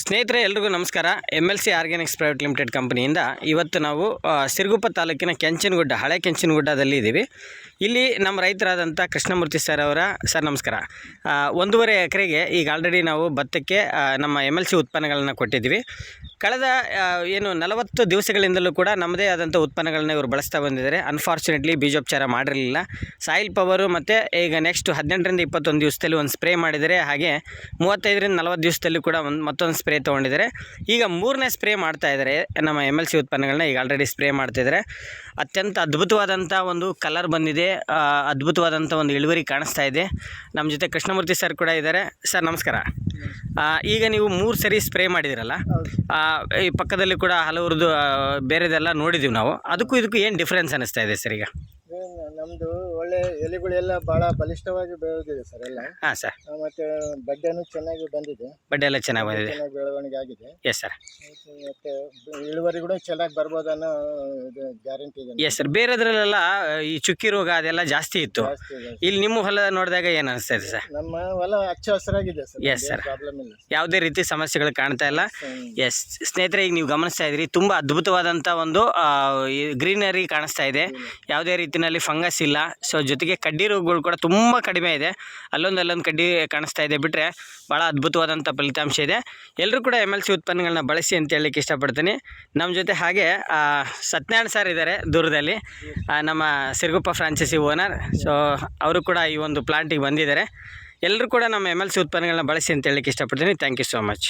ಸ್ನೇಹಿತರೆ, ಎಲ್ರಿಗೂ ನಮಸ್ಕಾರ. M L C organics private limited ಕಂಪನಿಯಿಂದ ಇವತ್ತು ನಾವು ಸಿರುಗುಪ್ಪ ತಾಲೂಕಿನ ಕೆಂಚನಗುಡ್ಡ, ಹಳೆ ಕೆಂಚನಗುಡ್ಡದಲ್ಲಿ ಇದ್ದೀವಿ. ಇಲ್ಲಿ ನಮ್ಮ ರೈತರಾದಂಥ ಕೃಷ್ಣಮೂರ್ತಿ ಸರ್ ಅವರ ಸರ್ ನಮಸ್ಕಾರ. ಒಂದೂವರೆ ಎಕರೆಗೆ ಈಗ ಆಲ್ರೆಡಿ ನಾವು ಭತ್ತಕ್ಕೆ ನಮ್ಮ ಎಂ ಎಲ್ ಸಿ ಉತ್ಪನ್ನಗಳನ್ನು ಕೊಟ್ಟಿದ್ದೀವಿ. ಕಳೆದ ಏನು ನಲವತ್ತು ದಿವಸಗಳಿಂದಲೂ ಕೂಡ ನಮ್ಮದೇ ಆದಂಥ ಉತ್ಪನ್ನಗಳನ್ನ ಇವರು ಬಳಸ್ತಾ ಬಂದಿದ್ದಾರೆ. ಅನ್ಫಾರ್ಚುನೇಟ್ಲಿ ಬೀಜೋಪಚಾರ ಮಾಡಿರಲಿಲ್ಲ. ಸಾಯಿಲ್ ಪವರು ಮತ್ತು ಈಗ ನೆಕ್ಸ್ಟ್ ಹದಿನೆಂಟರಿಂದ ಇಪ್ಪತ್ತೊಂದು ದಿವಸದಲ್ಲಿ ಒಂದು ಸ್ಪ್ರೇ ಮಾಡಿದರೆ ಹಾಗೆ ಮೂವತ್ತೈದರಿಂದ ನಲವತ್ತು ದಿವಸದಲ್ಲಿ ಕೂಡ ಒಂದು ಮತ್ತೊಂದು ಸ್ಪ್ರೇ ತೊಗೊಂಡಿದ್ದಾರೆ. ಈಗ ಮೂರನೇ ಸ್ಪ್ರೇ ಮಾಡ್ತಾ ಇದ್ದಾರೆ. ನಮ್ಮ ಎಂ ಎಲ್ ಸಿ ಉತ್ಪನ್ನಗಳನ್ನ ಈಗ ಆಲ್ರೆಡಿ ಸ್ಪ್ರೇ ಮಾಡ್ತಿದ್ದಾರೆ ಅತ್ಯಂತ ಅದ್ಭುತವಾದಂಥ ಒಂದು ಕಲರ್ ಬಂದಿದೆ. ಅದ್ಭುತವಾದಂಥ ಒಂದು ಇಳುವರಿ ಕಾಣಿಸ್ತಾ ಇದೆ. ನಮ್ಮ ಜೊತೆ ಕೃಷ್ಣಮೂರ್ತಿ ಸರ್ ಕೂಡ ಇದ್ದಾರೆ. ಸರ್ ನಮಸ್ಕಾರ. ಈಗ ನೀವು ಮೂರು ಸರಿ ಸ್ಪ್ರೇ ಮಾಡಿದಿರಲ್ಲ? ಈ ಪಕ್ಕದಲ್ಲಿ ಕೂಡ ಹಲವ್ರದ್ದು ಬೇರೆದೆಲ್ಲ ನೋಡಿದ್ದೀವಿ ನಾವು. ಅದಕ್ಕೂ ಇದಕ್ಕೂ ಏನು ಡಿಫ್ರೆನ್ಸ್ ಅನ್ನಿಸ್ತಾ ಇದೆ ಸರ್ ಈಗ? ನಮ್ದು ಒಳ್ಳೆ ಎಲೆಗಳೆಲ್ಲ ಬಹಳ ಬಲಿಷ್ಠವಾಗಿ ಬೆಳೆದಿದೆ ಸರ್ ಎಲ್ಲ. ಹಾಂ ಸರ್. ಮತ್ತೆ ಬಡ್ಡೆನೂ ಚೆನ್ನಾಗಿ ಬಂದಿದೆ. ಬಡ್ಡೆ ಎಲ್ಲ ಚೆನ್ನಾಗಿ ಬಂದಿದೆ. ಚೆನ್ನಾಗಿ ಬೆಳವಣಿಗೆ ಆಗಿದೆ. ಎಸ್ ಸರ್ ಮತ್ತೆ ಇಳುವರಿ ಕೂಡ ಚೆನ್ನಾಗಿ ಬರ್ಬೋದನ್ನೋ ಇದು ಗ್ಯಾರಂಟಿ ಇದೆ ಎಸ್ ಸರ್ ಬೇರೆದ್ರಲ್ಲೆಲ್ಲ ಈ ಚುಕ್ಕಿ ರೋಗ ಅದೆಲ್ಲ ಜಾಸ್ತಿ ಇತ್ತು. ಜಾಸ್ತಿ ಇದೆ. ಇಲ್ಲಿ ನಿಮ್ಮ ಹೊಲ ನೋಡಿದಾಗ ಏನು ಅನಿಸ್ತದೆ ಸರ್ ನಮ್ಮ ಹೊಲ ಹಚ್ಚ ಹಸಿರಾಗಿದೆ ಸರ್ Yes, sir. ಪ್ರಾಬ್ಲಮ್ ಇಲ್ಲ. ಯಾವುದೇ ರೀತಿ ಸಮಸ್ಯೆಗಳು ಕಾಣ್ತಾ ಇಲ್ಲ. ಎಸ್ ಸ್ನೇಹಿತರೆ ಈಗ ನೀವು ಗಮನಿಸ್ತಾ ಇದ್ರಿ ತುಂಬ ಅದ್ಭುತವಾದಂಥ ಒಂದು ಗ್ರೀನರಿ ಕಾಣಿಸ್ತಾ ಇದೆ. ಯಾವುದೇ ರೀತಿಯಲ್ಲಿ ಫಂಗಸ್ ಇಲ್ಲ. ಸೊ ಜೊತೆಗೆ ಕಡ್ಡಿ ರೋಗಗಳು ಕೂಡ ತುಂಬ ಕಡಿಮೆ ಇದೆ. ಅಲ್ಲೊಂದು ಅಲ್ಲೊಂದು ಕಡ್ಡಿ ಕಾಣಿಸ್ತಾ ಇದೆ ಬಿಟ್ಟರೆ ಭಾಳ ಅದ್ಭುತವಾದಂಥ ಫಲಿತಾಂಶ ಇದೆ. ಎಲ್ಲರೂ ಕೂಡ ಎಂ ಎಲ್ ಸಿ ಉತ್ಪನ್ನಗಳನ್ನ ಬಳಸಿ ಅಂತ ಹೇಳಲಿಕ್ಕೆ ಇಷ್ಟಪಡ್ತೀನಿ. ನಮ್ಮ ಜೊತೆ ಹಾಗೆ ಸತ್ಯನಾರಾಯಣ ಸರ್ ಇದ್ದಾರೆ ದೂರದಲ್ಲಿ. ನಮ್ಮ ಸಿರುಗುಪ್ಪ ಫ್ರಾಂಚೈಸಿ ಓನರ್ ಸೊ ಅವರು ಕೂಡ ಈ ಒಂದು ಪ್ಲಾಂಟಿಗೆ ಬಂದಿದ್ದಾರೆ. ಎಲ್ಲರೂ ಕೂಡ ನಮ್ಮ ಎಂ ಎಲ್ ಸಿ ಉತ್ಪನ್ನಗಳನ್ನ ಬಳಸಿ ಅಂತ ಹೇಳಲಿಕ್ಕೆ ಇಷ್ಟಪಡ್ತೀನಿ. Thank you so much